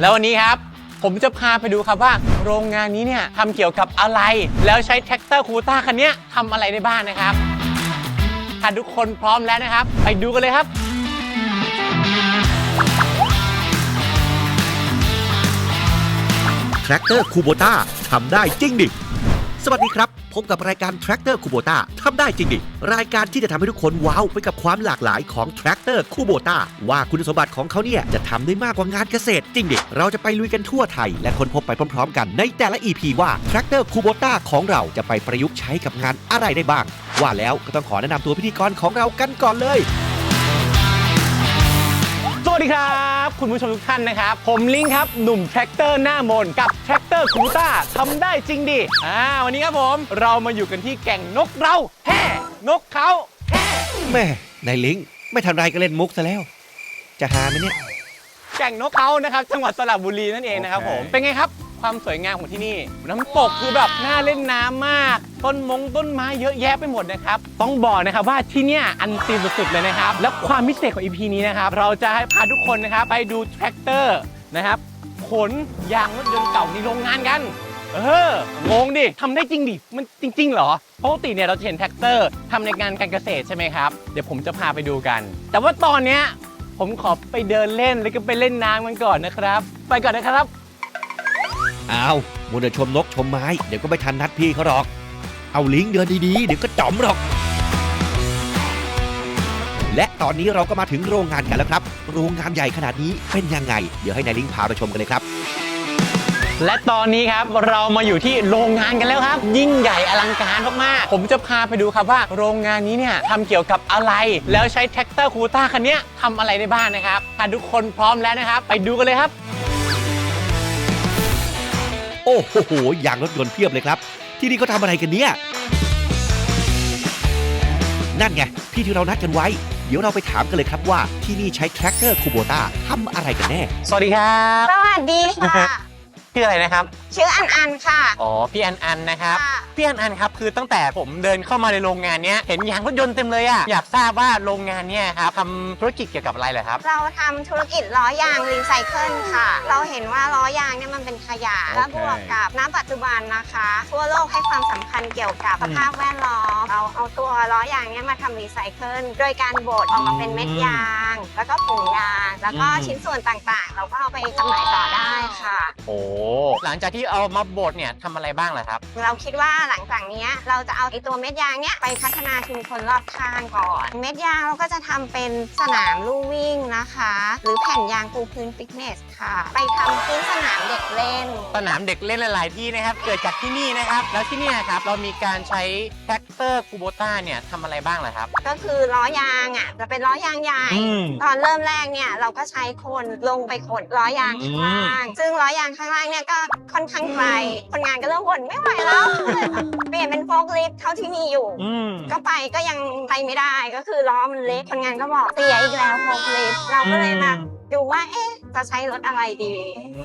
แล้ววันนี้ครับผมจะพาไปดูครับว่าโรงงานนี้เนี่ยทำเกี่ยวกับอะไร แล้วใช้แท็กเตอร์คูต้าคันนี้ทำอะไรได้บ้างนะครับ ถ้าทุกคนพร้อมแล้วนะครับ ไปดูกันเลยครับแทรกเตอร์คูโบต้าทำได้จริงดิ สวัสดีครับ พบกับรายการแทรกเตอร์คูโบต้าทำได้จริงดิ รายการที่จะทำให้ทุกคนว้าวไปกับความหลากหลายของแทรกเตอร์คูโบต้าว่าคุณสมบัติของเขาเนี่ย จะทำได้มากกว่างานเกษตรจริงดิ เราจะไปลุยกันทั่วไทย และค้นพบไปพร้อมๆ กันในแต่ละ EP ว่าแทรกเตอร์คูโบต้าของเราจะไปประยุกต์ใช้กับงานอะไรได้บ้าง ว่าแล้วก็ต้องขอแนะนำตัวพิธีกรของเรากันก่อนเลย วัสดีครับ คุณผู้ชมทุกท่านนะครับ ผมลิงครับหนุ่มแทรกเตอร์หน้ามนกับแทรกเตอร์คูต้าทำได้จริงดิอ่าวันนี้ครับผมเรามาอยู่กันที่แก่งนกเราแห่นกเขาแห่แม่นายลิงไม่ทันไรก็เล่นมุกซะแล้ว จะหาไหมเนี่ย แก่งนกเขานะครับ จังหวัดสระบุรีนั่นเองนะครับผมโอเคเป็นไงครับความสวยงามของที่นี่ น้ำตกคือแบบน่าเล่นน้ำมาก ต้นมงต้นไม้เยอะแยะไปหมดนะครับต้องบอกนะครับว่าที่เนี่ยอันซีนสุดๆเลยนะครับ และความพิเศษของ EP นี้นะครับเราจะให้พาทุกคนนะครับไปดูแทรกเตอร์นะครับขนยางรถยนต์เก่าในโรงงานกัน เอองงดิทำได้จริงดิมันจริง ๆ เหรอปกติเนี่ยเราจะเห็นแท็กเตอร์ทำในงานการเกษตรใช่ไหมครับ เดี๋ยวผมจะพาไปดูกัน แต่ว่าตอนเนี้ยผมขอไปเดินเล่นแล้วก็ไปเล่นน้ำกันก่อนนะครับ ไปก่อนนะครับ อ้าวมัวแต่ชมนกชมไม้ เดี๋ยวก็ไม่ทันนัดพี่เขาหรอก เอาลิงก์เดินดีๆเดี๋ยวก็จ๋อมหรอก และตอนนี้เราก็มาถึงโรงงานกันแล้วครับ โรงงานใหญ่ขนาดนี้เป็นยังไง เดี๋ยวให้นายลิงก์พาไปชมกันเลยครับ และตอนนี้ครับเรามาอยู่ที่โรงงานกันแล้วครับ ยิ่งใหญ่อลังการมากๆผมจะพาไปดูครับว่า โรงงานนี้เนี่ยทำเกี่ยวกับอะไร แล้วใช้แท็กเตอร์คูต้าคันเนี้ยทำอะไรได้บ้างนะครับถ้าทุกคนพร้อมแล้วนะครับ ไปดูกันเลยครับ โอ้โหยางรถยนต์เพียบเลยครับ ที่นี่เขาทำอะไรกันเนี่ย นั่นไงพี่ที่เรานัดกันไว้ เดี๋ยวเราไปถามกันเลยครับว่าที่นี่ใช้แทรกเตอร์คูโบต้าทำอะไรกันแน่ สวัสดีครับ สวัสดีค่ะพี่อะไรนะครับ ชื่ออันอันค่ะ อ๋อ พี่อันอันนะครับ ค่ะ พี่อันอันครับคือตั้งแต่ผมเดินเข้ามาในโรงงานเนี้ยเห็นยางรถยนต์เต็มเลยอะอยากทราบว่าโรงงานเนี้ยครับทำธุรกิจเกี่ยวกับอะไรเหรอครับ เราทำธุรกิจล้อยางรีไซเคิลค่ะ เราเห็นว่าล้อยางเนี่ยมันเป็นขยะโอเคและบวกกับณปัจจุบันนะคะ ทั่วโลกให้ความสำคัญเกี่ยวกับสภาพแวดล้อม เราเอาตัวล้อยางเนี่ยมาทำรีไซเคิลโดยการบดออกมาเป็นเม็ดยาง แล้วก็ผงยาง แล้วก็ชิ้นส่วนต่างๆ เราก็เอาไปจำหน่ายต่อได้ค่ะ โอ้หลังจากที่เอามาบดเนี่ยทำอะไรบ้างเหรอครับ เราคิดว่าหลังจากเนี้ยเราจะเอาไอตัวเม็ดยางเนี้ยไปพัฒนาชุมชนรอบข้างก่อน เม็ดยางเราก็จะทำเป็นสนามลู่วิ่งนะคะ หรือแผ่นยางปูพื้นฟิตเนสค่ะ ไปทำพื้นสนามเด็กเล่น สนามเด็กเล่นหลาย ๆ ที่นะครับ เกิดจากที่นี่นะครับ แล้วที่เนี่ยครับเรามีการใช้แท็กเตอร์คูโบต้าเนี่ยทำอะไรบ้างเหรอครับ ก็คือล้อยางอะจะเป็นล้อยางใหญ่อืมตอนเริ่มแรกเนี่ยเราก็ใช้คนลงไปขนล้อยางข้างล่าง ซึ่งล้อยางข้างล่างเนี่ยก็ค่อนข้างไกลคนงานก็เริ่มบ่นไม่ไหวแล้วเปลี่ยนเป็นโฟล์คลิฟต์เท่าที่มีอยู่ อืม ก็ไปก็ยังไปไม่ได้ก็คือล้อมันเล็กคนงานก็บอกเสียอีกแล้วโฟล์คลิฟต์เราก็เลยมา ดูว่าเอ๊ะ จะใช้รถอะไรดี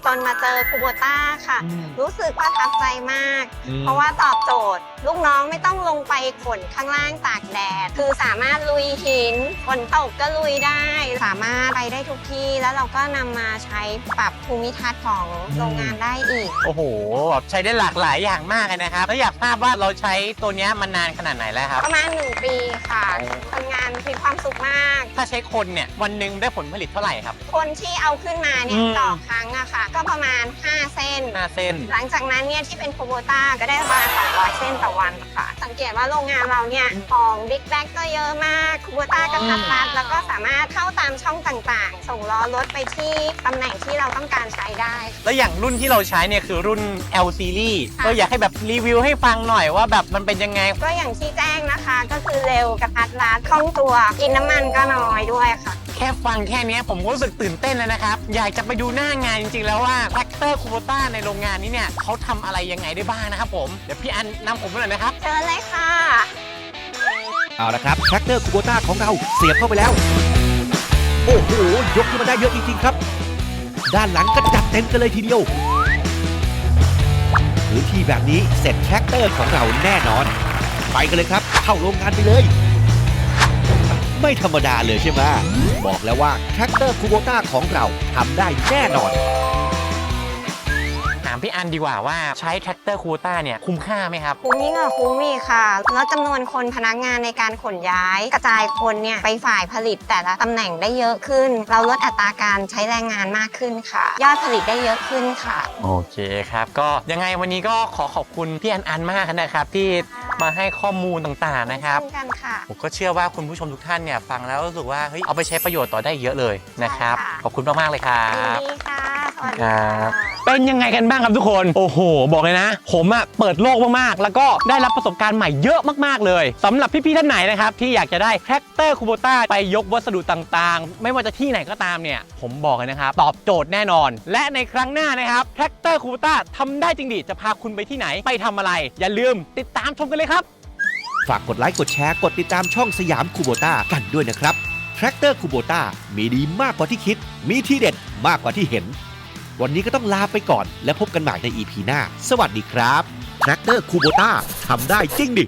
จนมาเจอคูโบต้าค่ะ อืมรู้สึกประทับใจมากเพราะว่าตอบโจทย์ ลูกน้องไม่ต้องลงไปขนข้างล่างตากแดด คือสามารถลุยหินฝนตกก็ลุยได้ สามารถไปได้ทุกที่ แล้วเราก็นำมาใช้ปรับภูมิทัศน์ของโรงงานได้อีก โอ้โหแบบใช้ได้หลากหลายอย่างมากเลยนะครับ แล้วอยากทราบว่าเราใช้ตัวเนี้ยมานานขนาดไหนแล้วครับ ประมาณหนึ่งปีค่ะ โอ้ทำงานมี ความสุขมาก ถ้าใช้คนเนี่ยวันหนึ่งได้ผลผลิตเท่าไหร่ครับ คนที่เอาขึ้นมาเนี่อืยมต่อครั้งอะค่ะ ก็ประมาณ 5 เส้นหน้าเส้น หลังจากนั้นเนี่ยที่เป็นโคโบต้าก็ได้ประมาณ200เส้นต่อวันค่ะ สังเกตว่าโรงงานเราเนี่ยของบิ๊กแบ็กก็เยอะมากโคโบต้ากระทัดรัดแล้วก็สามารถเข้าตามช่องต่างๆ ส่งล้อรถไปที่ตำแหน่งที่เราต้องการใช้ได้ แล้วอย่างรุ่นที่เราใช้เนี่ยคือรุ่น L series ค่ะก็อยากให้แบบรีวิวให้ฟังหน่อยว่าแบบมันเป็นยังไง ก็อย่างที่แจ้งนะคะ ก็คือเร็วกระทัดรัดคล่องตัวกินน้ำมันก็น้อยด้วยค่ะแค่ฟังแค่เนี้ยผมก็รู้สึกตื่นเต้นแล้วนะครับ อยากจะไปดูหน้างานจริงๆ แล้วว่าแท็กเตอร์คูโบต้าในโรงงานนี้เนี่ยเขาทำอะไรยังไงได้บ้างนะครับผม เดี๋ยวพี่อันนำผมไปหน่อยนะครับเชิญเลยค่ะ เอาละครับแทรกเตอร์คูโบต้าของเราเสียบเข้าไปแล้ว โอ้โห ยกขึ้นมาได้เยอะจริงๆครับ ด้านหลังก็จัดเต็มกันเลยทีเดียวพื้นที่แบบนี้เสร็จแทรกเตอร์ของเราแน่นอน ไปกันเลยครับ เข้าโรงงานไปเลย ไม่ธรรมดาเลยใช่ไหมบอกแล้วว่าแทรกเตอร์คูโบต้าของเราทำได้แน่นอนามพี่อันดีกว่าว่าใช้แท็กเตอร์คูโบต้าเนี่ยคุ้มค่าไหมครับ คุ้มยิ่งกว่าคุ้มอีกค่ะ แล้วจำนวนคนพนักงานในการขนย้าย กระจายคนเนี่ยไปฝ่ายผลิตแต่ละตำแหน่งได้เยอะขึ้น เราลดอัตราการใช้แรงงานมากขึ้นค่ะ ยอดผลิตได้เยอะขึ้นค่ะ โอเคครับ ก็ยังไงวันนี้ก็ขอขอบคุณพี่อันอันมากนะครับที่ มาให้ข้อมูลต่างๆนะครับ เช่นกันค่ะ ผมก็เชื่อว่าคุณผู้ชมทุกท่านเนี่ยฟังแล้วรู้สึกว่าเฮ้ยเอาไปใช้ประโยชน์ต่อได้เยอะเลยนะครับ ใช่ค่ะ ขอบคุณมากๆเลยครัยินบ ดีค่ะ สวัสดีครัค่ะ บ เป็นยังไงกันบ้างครับทุกคน โอ้โห บอกเลยนะ ผมอะเปิดโลกมากๆ แล้วก็ได้รับประสบการณ์ใหม่เยอะมากๆเลยสำหรับพี่ๆท่านไหนนะครับที่อยากจะได้แท็กเตอร์คูโบต้าไปยกวัสดุต่างๆ ไม่ว่าจะที่ไหนก็ตามเนี่ย ผมบอกเลยนะครับตอบโจทย์แน่นอน และในครั้งหน้านะครับแท็กเตอร์คูโบต้าทำได้จริงดิจะพาคุณไปที่ไหนไปทำอะไร อย่าลืมติดตามชมกันเลยครับฝากกดไลค์กดแชร์กดติดตามช่องสยามคูโบต้ากันด้วยนะครับแทร c เตอร์คูโบต้ามีดีมากกว่าที่คิด มีที่เด็ดมากกว่าที่เห็น วันนี้ก็ต้องลาไปก่อน และพบกันใหม่ใน EP หน้า สวัสดีครับแทรคเตอร์คูโบต้าทำได้จริงดิ